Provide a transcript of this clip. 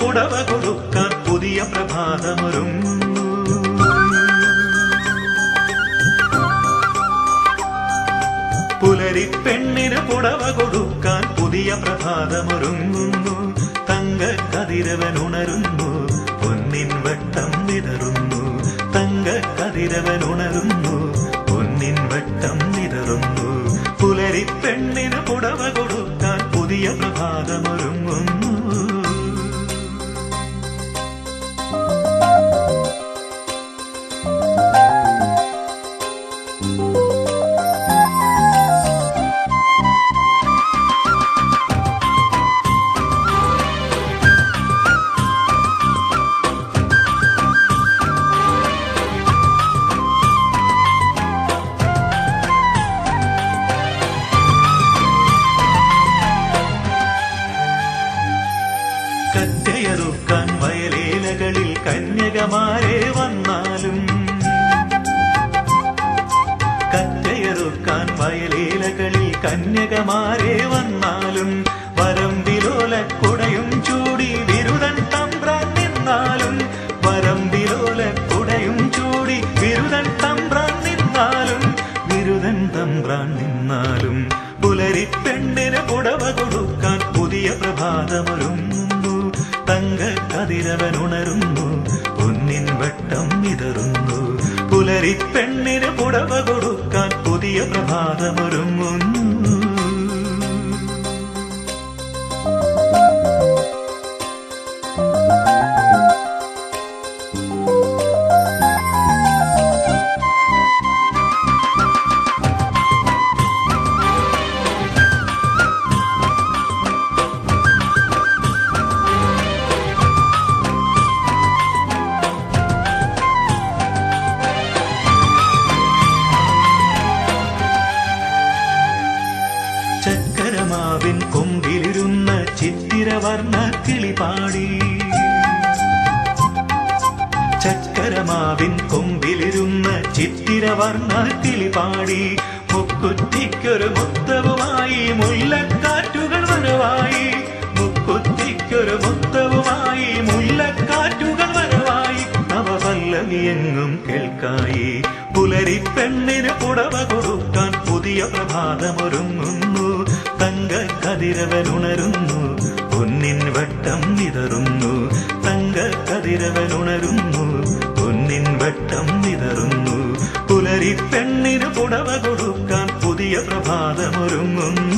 പുടവ കൊടുക്കാൻ പുതിയ പ്രഭാതമൊരുങ്ങുന്നു. പുലരി പെണ്ണിന് പുടവ കൊടുക്കാൻ പുതിയ പ്രഭാതമൊരുങ്ങുന്നു. തങ്ക കതിരവൻ ഉണരുന്നു പൊന്നിൻ വട്ടം വിതറുന്നു. തങ്ക കതിരവൻ ഉണരുന്നു പൊന്നിൻ വട്ടം വിതറുന്നു. പുലരി പെണ്ണിന് പുടവ കൊടുക്കാൻ പുതിയ പ്രഭാതമൊരുങ്ങുന്നു കറ്റയറുക്കാൻ വയലേലകളിൽ കന്യകമാരെ വന്നാലും കറ്റയറുക്കാൻ വയലേലകളിൽ കന്യകമാരെ വന്നാലും വരമ്പിലോല കുടയും ചൂടി വിരുദൻ തമ്പ്രാൻ നിന്നാലും വരമ്പിലോല കുടയും ചൂടി വിരുദൻ തമ്പ്രാൻ നിന്നാലും വിരുദൻ തമ്പ്രാൻ നിന്നാലും പുലരിപ്പെണ്ണിന് പുടവ കൊടുക്കാൻ പുതിയ പ്രഭാതമൊരുങ്ങുന്നു തങ്ക കതിരവൻ ഉണരുന്നു പൊന്നിൻ വട്ടം വിതറുന്നു പുലരി പെണ്ണിന് പുടവ കൊടുക്കാൻ പുതിയ പ്രഭാതമൊരുങ്ങുന്നു. ചിത്തിരവർണ കിളിപാടി ചക്കരമാവിൻ കൊമ്പിലിരുന്ന ചിത്തിരവർണ കിളിപാടി മുക്കുറ്റിക്കൊരു മുത്തവുമായി മുല്ലക്കാറ്റുകൾ വരവായി. മുക്കുറ്റിക്കൊരു മുത്തവുമായി മുല്ലക്കാറ്റുകൾ വരവായി. നവപല്ലവിയെങ്ങും കേൾക്കായി. പുലരി പെണ്ണിന് പുടവ കൊടുക്കാൻ പുതിയ പ്രഭാതമൊരുങ്ങുന്നു. തങ്ക പൊന്നിൻ വട്ടം വിതറുന്നു. തങ്ക കതിരവൻ ഉണരുന്നു പൊന്നിൻ വട്ടം വിതറുന്നു. പുലരി പെണ്ണിന് പുടവ കൊടുക്കാൻ പുതിയ പ്രഭാതമൊരുങ്ങുന്നു.